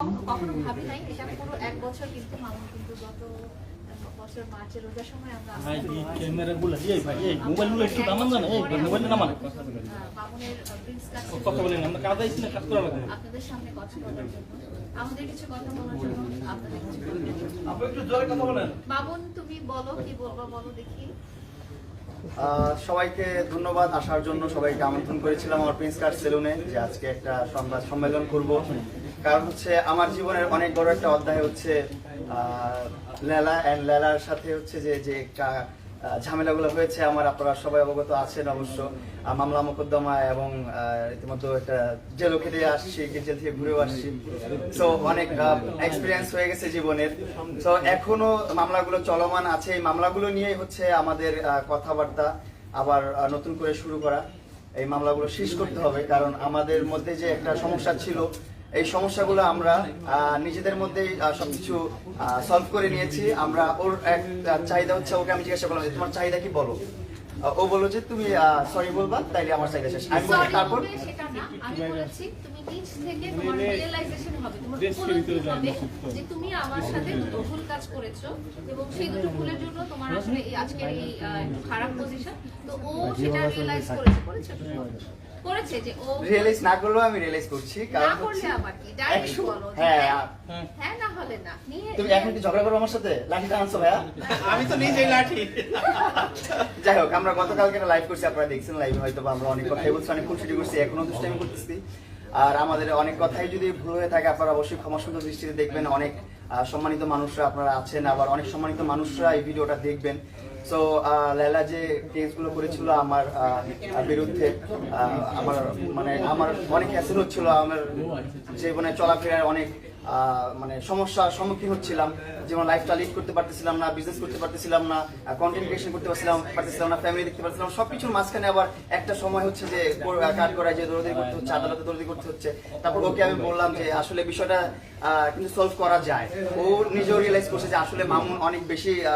কখনো কখনো ভাবি নাই এটা পুরো এক বছর কিন্তু মামুন কিন্তু গত বছর মার্চের রোজার সময় আমরা ভাই এই ক্যামেরাগুলো এই ভাই এই মোবাইলগুলো একটু নামান না এই মোবাইলটা নামান। মামুনের প্রিন্স কাজ কথা বলেন আমরা কাজ আইছি না কাজ করা লাগবে আপনাদের সামনে কথা বলার জন্য। আমাদের কিছু কথা বলার জন্য আপনাদের কিছু কথা বলার জন্য। আপনি একটু জোরে কথা বলেন। মামুন তুমি বলো কি বলব বলো দেখি। সবাইকে ধন্যবাদ আসার জন্য সবাইকে আমন্ত্রণ করেছিলাম আমার প্রিন্স কার্ড সেলুনে যে আজকে একটা সংবাদ সম্মেলন করব। কারণ হচ্ছে আমার জীবনের অনেক বড় একটা অধ্যায় হচ্ছে লেলা অ্যান্ড লেলার সাথে হচ্ছে যে যে ঝামেলাগুলো হয়েছে, আমার আপনারা সবাই অবগত আছেন অবশ্য। মামলা মোকদ্দমা এবং রীতিমতো একটা জেলও খেটে আসছি জেল থেকে ঘুরেও আসছি। তো অনেক এক্সপিরিয়েন্স হয়ে গেছে জীবনের। তো এখনও মামলাগুলো চলমান আছে। এই মামলাগুলো নিয়েই হচ্ছে আমাদের কথাবার্তা আবার নতুন করে শুরু করা। এই মামলাগুলো শেষ করতে হবে, কারণ আমাদের মধ্যে যে একটা সমস্যা ছিল এই সমস্যাগুলো আমরা নিজেদের মধ্যেই আহ, সবকিছু সলভ করে নিয়েছি। আমরা ওর এক চাহিদা হচ্ছে ওকে আমি জিজ্ঞাসা করলাম যে, তোমার চাহিদা কি বলো? ও বলল যে তুমি সরি বলবা তাইলে আমার চাহিদা শেষ। আমি বলি তারপর? বলবে সেটা না। আমি বলেছি তুমি নিজ থেকে তোমার রিয়েলাইজেশন হবে তোমার দেশকে উপলব্ধি হবে যে তুমি আমার সাথে দুটো ভুল কাজ করেছ এবং সেই দুটো ভুলের জন্য তোমার আসলে এই আজকের এই খারাপ পজিশন তো ও সেটা রিয়েলাইজ করেছে। করেছে করেছে যে ও রিয়েলাইজ না করলেও আমি রিয়েলাইজ করছি কারণ হচ্ছে ডাইরেক্ট বলো হ্যাঁ। হ্যাঁ, হ্যাঁ। না হলে না। তুমি এখন কি ঝগড়া করো আমার সাথে? লাঠিটা আনছো ভাইয়া? আমি তো নিজেই লাঠি। যাই হোক আমরা গতকালকে লাইভ করছি আপনারা দেখছেন লাইভে হয়তো বা আমরা অনেক কথাই বলছি অনেক খুনসুটি করছি এখনও দুষ্টামি করতেছি। আর আমাদের অনেক কথাই যদি ভুল হয়ে থাকে আপনারা অবশ্যই ক্ষমা সুন্দর দৃষ্টিতে দেখবেন। অনেক সম্মানিত মানুষরা আপনারা আছেন আবার অনেক সম্মানিত মানুষরা এই ভিডিওটা দেখবেন। সো লেলা যে কেসগুলো করেছিল আমার বিরুদ্ধে আমার মানে আমার অনেক হ্যাসেল হচ্ছিল, আমার জীবনে চলাফেরার অনেক মানে সমস্যার সম্মুখীন হচ্ছিলাম। যেমন লাইফটা লিড করতে পারতেছিলাম না বিজনেস করতে পারতেছিলাম না কন্টেন্ট ক্রিয়েশন করতে পারছিলাম পারতেছিলাম না ফ্যামিলি দেখতে পারছিলাম সবকিছুর মাঝখানে আবার একটা সময় হচ্ছে যে কাট করা যে দৌড়দি করতে হচ্ছে আদালতে দৌড়দি করতে হচ্ছে। তারপর ওকে আমি বললাম যে আসলে বিষয়টা আহ, কিন্তু সলভ করা যায়। ও নিজেও রিয়েলাইজ করছে যে আসলে মামুন অনেক বেশি আহ,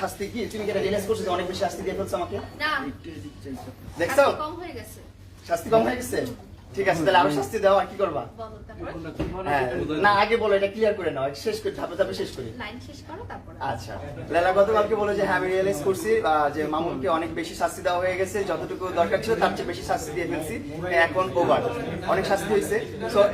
শাস্তি কি? তুমি কি রিয়েলাইজ করছ যে অনেক বেশি শাস্তি দিয়ে ফেলছে আমাকে? না। দেখছ? শাস্তি কম হয়ে গেছে? ঠিক আছে তাহলে আরও শাস্তি দাও আর কি করবা? হ্যাঁ না আগে বলো এটা ক্লিয়ার করে নাও শেষ করে ধাপে ধাপে শেষ করি। আচ্ছা লেলা গতকালকে বলে যে হ্যাঁ আমি রিয়েলাইজ করছি যে মামুনকে অনেক বেশি শাস্তি দেওয়া হয়ে গেছে যতটুকু দরকার ছিল তার চেয়ে বেশি শাস্তি দিয়ে ফেলছি এখন ওভার অনেক শাস্তি হয়েছে।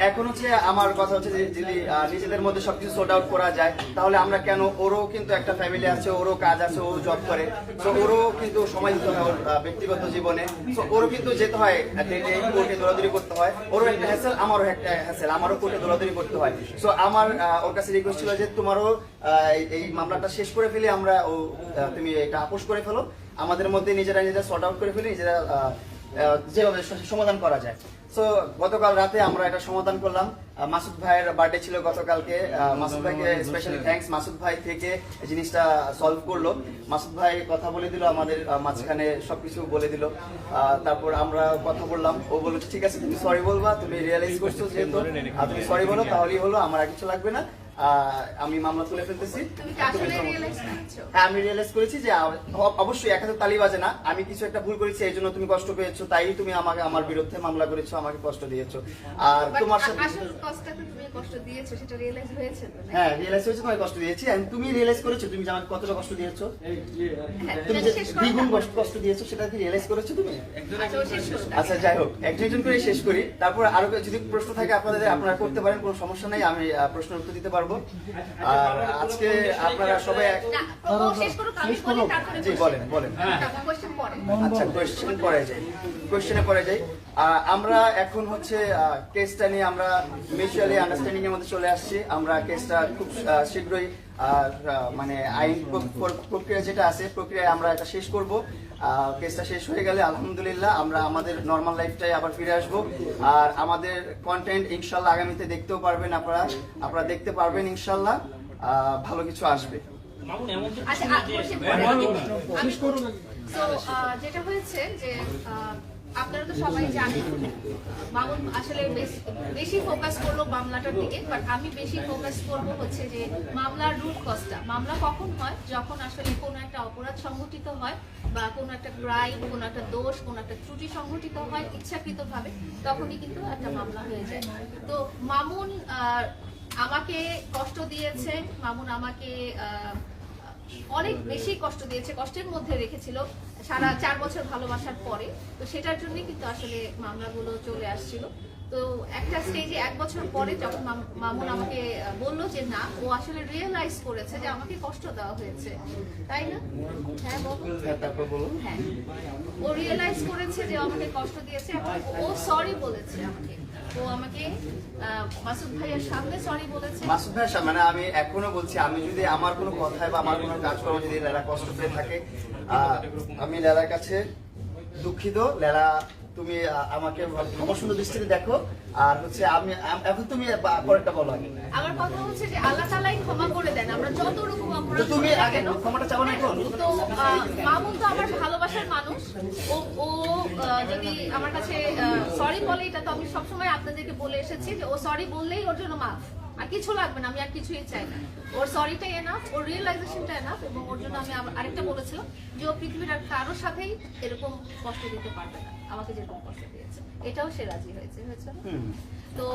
এখন হচ্ছে আমার কথা হচ্ছে যে যদি নিজেদের মধ্যে সবকিছু সোর্ট আউট করা যায় তাহলে আমরা কেন ওরও কিন্তু একটা ফ্যামিলি আছে ওরও কাজ আছে ও জব করে। তো ওরও কিন্তু সময় দিতে হয় ওর ব্যক্তিগত জীবনে। তো ওরও কিন্তু যেতে হয় কোর্টে দৌড়াদৌড়ি করতে হয়, ওরও একটা হ্যাসেল আমারও একটা হ্যাসেল আমারও কোর্টে দৌড়াদৌড়ি করতে হয়। সো আমার ওর কাছে রিকোয়েস্ট ছিল যে তোমারও এই- মামলাটা শেষ করে ফেলে, আমরা তুমি এটা আপোষ করে ফেলো। আমাদের মধ্যে নিজেরা নিজেরা সর্ট আউট করে ফেলি, নিজেরা যেভাবে সমাধান করা যায়। সো গতকাল রাতে আমরা এটা সমাধান করলাম। মাসুদ ভাইয়ের বার্থডে ছিল গতকালকে। মাসুদ ভাইকে স্পেশালি থ্যাঙ্কস মাসুদ ভাই থেকে জিনিসটা সলভ করল। মাসুদ ভাই কথা বলে দিল আমাদের মাঝখানে সবকিছু বলে দিল। তারপর আমরা কথা বললাম। ও বলল ঠিক আছে তুমি সরি বলবা তুমি রিয়েলাইজ করছ যেহেতু। তুমি সরি বলো তাহলেই হলো আমার আর কিছু লাগবে না। আমি মামলা তুলে ফেলতেছি। তুমি কি আসলে রিয়েলাইজ করেছ? হ্যাঁ আমি রিয়েলাইজ করেছি যে অবশ্যই এক হাতে তালি বাজে না। আমি কিছু একটা ভুল করেছি এই জন্য তুমি কষ্ট পেয়েছ তাই তুমি আমাকে আমার বিরুদ্ধে মামলা করেছ আমাকে কষ্ট দিয়েছ। আর তোমার সাথে আসল কষ্টটা তুমি কষ্ট দিয়েছ সেটা রিয়েলাইজ হয়েছে তো নাকি? হ্যাঁ রিয়েলাইজ হয়েছে তোমাকে কষ্ট দিয়েছি। তুমি রিয়েলাইজ করেছ তুমি আমাকে কতটা কষ্ট দিয়েছ? হ্যাঁ, তুমি যে দ্বিগুণ কষ্ট কষ্ট দিয়েছ সেটা কি রিয়েলাইজ করেছ তুমি? আচ্ছা। আচ্ছা যাই হোক একজন একজন করে শেষ করি। তারপর আরও যদি প্রশ্ন থাকে আপনাদের আপনারা করতে পারেন কোনো সমস্যা নেই। আমি প্রশ্নের উত্তর দিতে পারব। আর আজকে আপনারা সবাই তারপরে জি বলেন বলেন। আচ্ছা কোয়েশ্চেন পরে যাই। কোয়েশ্চেনে পরে যাই। আমরা এখন হচ্ছে কেসটা নিয়ে আমরা মিউচুয়ালি আন্ডারস্ট্যান্ডিং এর মধ্যে চলে আসছি। আমরা কেসটা খুব শীঘ্রই মানে আইন প্র- প্র- প্রক্রিয়া যেটা আছে প্রক্রিয়ায় আমরা এটা শেষ করব। আহ, কেসটা শেষ হয়ে গেলে আলহামদুলিল্লাহ আমরা আমাদের নর্মাল লাইফটাই আবার ফিরে আসব। আর আমাদের কন্টেন্ট ইনশাল্লাহ আগামীতে দেখতেও পারবেন আপনারা। আপনারা দেখতে পারবেন ইনশাল্লাহ। ভালো কিছু আসবে। মামুন এমন তো আচ্ছা, কিছু না আর যে question পরে। আমি- So, আহ, যেটা হয়েছে যে আপনারা তো সবাই জানেন। মামুন আসলে বেশ- ফোকাস করল মামলাটার দিকে বাট আমি বেশি ফোকাস করব হচ্ছে যে মামলার রুট কজটা মামলা কখন হয়? যখন আসলে কোনো একটা অপরাধ সংঘটিত হয় বা কোনো একটা ক্রাইম কোনো একটা দোষ কোনো একটা ত্রুটি সংঘটিত হয় ইচ্ছাকৃতভাবে তখনই কিন্তু একটা মামলা হয়ে যায়। তো মামুন আমাকে কষ্ট দিয়েছে। মামুন আমাকে আহ, অনেক বেশি কষ্ট দিয়েছে কষ্টের মধ্যে রেখেছিল সারা চার বছর ভালোবাসার পরে। তো সেটার জন্য কিন্তু আসলে মামলাগুলো চলে আসছিল। তো একটা স্টেজে এক বছর পরে যখন মাম- মামুন আমাকে বলল যে না ও আসলে রিয়েলাইজ করেছে যে আমাকে কষ্ট দেওয়া হয়েছে। তাই না? হ্যাঁ বলো। হ্যাঁ, হ্যাঁ। ও রিয়েলাইজ করেছে যে আমাকে কষ্ট দিয়েছে এবং ও সরি বলেছে আমাকে। ও আমাকে মাসুদ ভাইয়ের সরি মাসুদ ভাইয়ের মানে আমি এখনও বলছি, আমি যদি আমার কোনো কথায় বা আমার কোনো কাজকর্ম যদি লেলা কষ্ট পেয়ে থাকে আমি লেলার কাছে দুঃখিত। লেলা তুমি আমাকে অপছন্দ দৃষ্টিতে দেখো। আর হচ্ছে আমি এখন তুমি পরেরটা বলো আগে। আমার কথা হচ্ছে যে আল্লাহ তালাই ক্ষমা করে দেন। আমরা যত রকম অপরাধ তুমি আগে ক্ষমাটা চাও না এখন? তো মামুন তো আমার ভালোবাসার মানুষ। ও ও যদি আমার কাছে সরি বলে এটা তো আমি সবসময় আপনাদেরকে বলে এসেছি যে ও সরি বললেই ওর জন্য মাফ। আর কিছু লাগবে না আমি আর কিছুই চাই না। ওর সরিটাই এনাফ ওর রিয়েলাইজেশনটা এনাফ এবং ওর জন্য আমি আরেকটা বলেছিলাম যে ও পৃথিবীর আর কারোর সাথেই এরকম কষ্ট দিতে পারবে না। আমাকে যেরকম কষ্ট দিয়েছে। এটাও সে রাজি হয়েছে হয়েছে? তো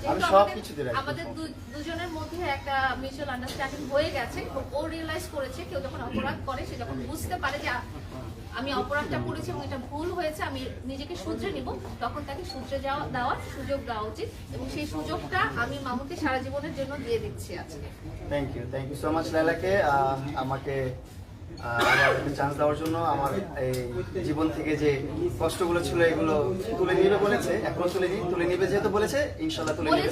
যেহেতু আমাদের- আমাদের দুজনের মধ্যে একটা মিউচুয়াল আন্ডারস্ট্যান্ডিং হয়ে গেছে। ও রিয়েলাইজ করেছে কেউ যখন অপরাধ করে সে যখন বুঝতে পারে যে আমি অপরাধটা করেছি এবং এটা ভুল হয়েছে আমি নিজেকে শুধরে নিব। তখন তাকে শুধরে যাওয়া দেওয়ার সুযোগ দেওয়া উচিত এবং সেই সুযোগটা আমি মামুকে সারা জীবনের জন্য দিয়ে দিচ্ছি আজকে। Thank you thank you so much লাইলাকে আমাকে চান্স দেওয়ার জন্য আমার এই জীবন থেকে যে কষ্টগুলো ছিল এগুলো তুলে নিবে বলেছে এখন তুলে নি তুলে নিবে যেহেতু বলেছে ইনশাল্লাহ তুলে নিবে।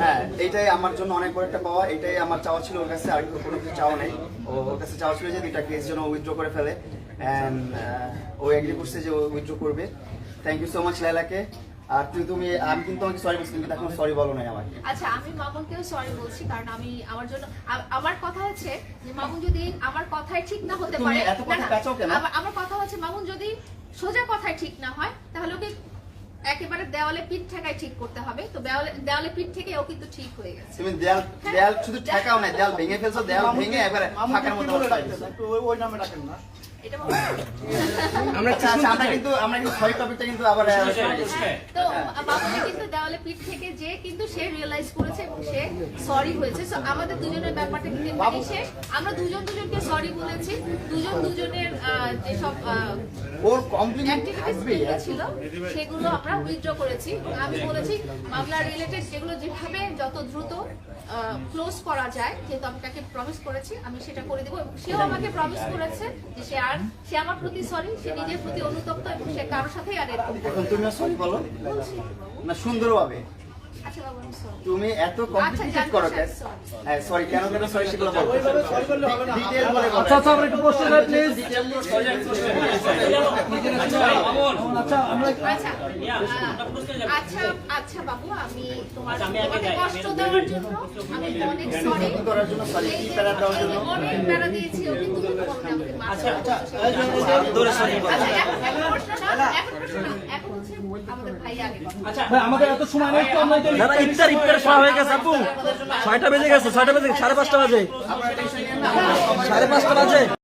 হ্যাঁ এইটাই আমার জন্য অনেক বড় একটা পাওয়া এটাই আমার চাওয়া ছিল ওর কাছে আর কোনো কিছু চাওয়া নেই। ও ওর কাছে চাওয়া ছিল যে দুইটা কেস যেন উইথড্র করে ফেলে। অ্যান্ড ও এগ্রি করছে যে ও উইথড্র করবে। থ্যাংক ইউ সো মাচ লাইলাকে আর তুই তুমি আমি কিন্তু তোমাকে সরি বলছি কিন্তু এখন সরি বলো নাই আমাকে। আচ্ছা আমি মামুনকেও সরি বলছি কারণ আমি আমার জন্য আমার কথা হচ্ছে যে মামুন যদি আমার কথাই ঠিক না হতে পারে এত কথা না, না, কেন? আমার- কথা হচ্ছে মামুন যদি সোজা কথাই ঠিক না হয় তাহলে ওকে একেবারে দেওয়ালে পিঠ ঠেকায় ঠিক করতে হবে। তো দেওয়ালে দেওয়ালে পিঠ থেকে ও কিন্তু ঠিক হয়ে গেছে। তুমি দেয়াল দেয়াল শুধু ঠেকাও না দেয়াল ভেঙে ফেলছো দেয়াল ভেঙে একবারে ফাঁকার দিছো। এটা বলতে হবে। আমরা আচ্ছা আচ্ছা, আমরা কিন্তু আমরা কিন্তু সরি টপিকটা কিন্তু আবার হ্যাঁ, তো বাবুকে কিন্তু দেওয়ালে পিঠ থেকে যে কিন্তু সে রিয়েলাইজ করেছে এবং সে সরি হয়েছে। আমাদের দুজনের ব্যাপারটা কিন্তু শেষ। আমরা দুজন দুজনকে সরি বলেছি। দুজন দুজনের যেসব ওর কমপ্লিমেন্ট যেগুলো ছিল সেগুলো আমরা উইথড্র করেছি। আমি বলেছি মামলা রিলেটেড যেগুলো যেভাবে যত দ্রুত ক্লোজ করা যায় যেহেতু আমি তাকে প্রমিস করেছি আমি সেটা করে দেবো। এবং সেও আমাকে প্রমিস করেছে যে সে আর সে আমার প্রতি সরি সে নিজের প্রতি অনুতপ্ত এবং সে কারোর সাথেই আর এরকম তুমি সরি বলো। না সুন্দরভাবে আচ্ছা। তুমি এত আচ্ছা, কমপ্লিকেটেড করো চাই, কেন। হ্যাঁ সরি কেন কেন সরি সেগুলো বলো ডিটেইল বলে বলো। আচ্ছা আচ্ছা আমরা একটু প্রশ্ন করি প্লিজ মামুন। আচ্ছা আমরা আচ্ছা আমরা আচ্ছা আচ্ছা বাবু আমি তোমার আচ্ছা, আমি আগে তোমাকে যাই, কষ্ট দেওয়ার জন্য আমি অনেক সরি করার জন্য সরি কি প্যারা দেওয়ার জন্য? অনেক প্যারা দিয়েছি ওকে তুমি বলবে আমাকে মাফ আচ্ছা, করো। সরি বলো। আচ্ছা, এখন- এখন প্রশ্ন এখন প্রশ্ন এখন হচ্ছে আমাদের ভাই আগে আচ্ছা আমাদের এত সময় নেই তো আমরা দাদা ইফতার ইফতার সময় হয়ে গেছে, আপু। ছয়টা বেজে গেছে, ছয়টা বেজে, সাড়ে পাঁচটা বাজে। না সাড়ে পাঁচটা বাজে।